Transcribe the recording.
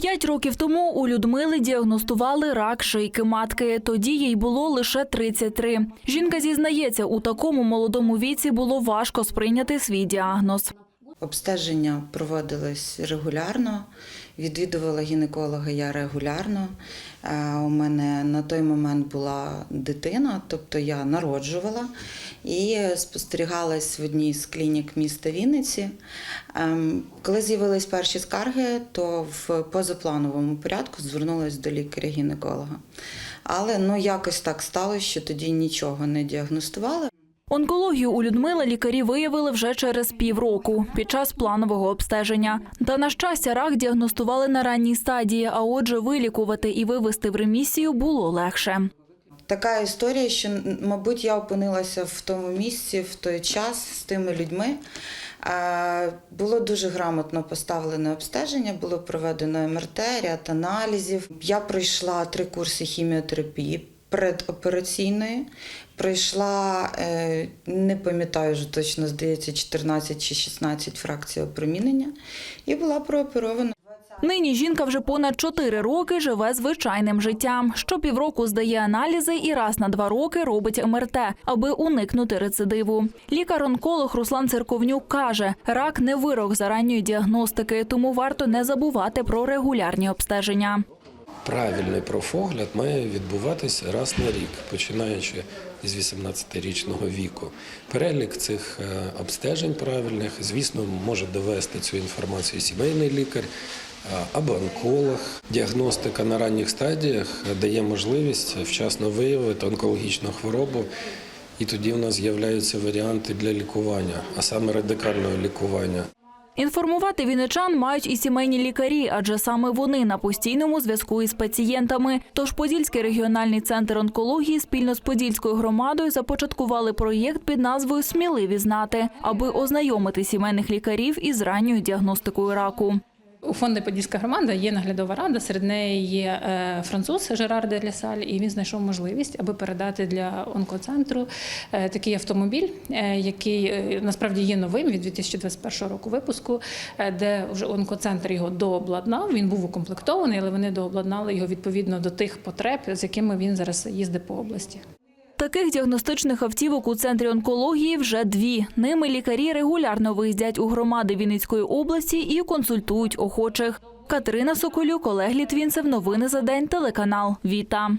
П'ять років тому у Людмили діагностували рак шийки матки. Тоді їй було лише 33. Жінка зізнається, у такому молодому віці було важко сприйняти свій діагноз. Обстеження проводилось регулярно, відвідувала гінеколога я регулярно. Е, У мене на той момент була дитина, тобто я народжувала і спостерігалась в одній з клінік міста Вінниці. Ем, Коли з'явились перші скарги, то в позаплановому порядку звернулася до лікаря-гінеколога. Але ну якось так сталося, що тоді нічого не діагностували. Онкологію у Людмили лікарі виявили вже через півроку під час планового обстеження. Та на щастя, рак діагностували на ранній стадії, а отже, вилікувати і вивести в ремісію було легше. Така історія, що, мабуть, я опинилася в тому місці в той час з тими людьми. Було дуже грамотно поставлене обстеження, було проведено МРТ, ряд аналізів. Я пройшла три курси хіміотерапії предопераційної. Пройшла, е, не пам'ятаю вже точно, здається, 14 чи 16 фракцій опромінення і була прооперована. Нині жінка вже понад чотири роки живе звичайним життям. Щопівроку здає аналізи і раз на два роки робить МРТ, аби уникнути рецидиву. Лікар-онколог Руслан Церковнюк каже, рак не вирок за ранньої діагностики, тому варто не забувати про регулярні обстеження. Правильний профогляд має відбуватися раз на рік, починаючи з 18-річного віку. Перелік цих е, обстежень правильних, звісно, може довести цю інформацію сімейний лікар е, або онколог. Діагностика на ранніх стадіях дає можливість вчасно виявити онкологічну хворобу. І тоді в нас з'являються варіанти для лікування, а саме радикального лікування. Інформувати віничан мають і сімейні лікарі, адже саме вони на постійному зв'язку із пацієнтами. Тож Подільський регіональний центр онкології спільно з Подільською громадою започаткували проєкт під назвою Сміливі знати, аби ознайомити сімейних лікарів із ранньою діагностикою раку. У фонду Подільська громада є наглядова рада. Серед неї є е, француз Жерар де Лісаль, і він знайшов можливість, аби передати для онкоцентру е, такий автомобіль, е, який насправді є новим від 2021 року випуску, де вже онкоцентр його дообладнав. Він був укомплектований, але вони дообладнали його відповідно до тих потреб, з якими він зараз їздить по області. Таких діагностичних автівок у центрі онкології вже дві. Ними лікарі регулярно виїздять у громади Вінницької області і консультують охочих. Катерина Соколюк, Олег Літвінцев. Новини за день. Телеканал Віта.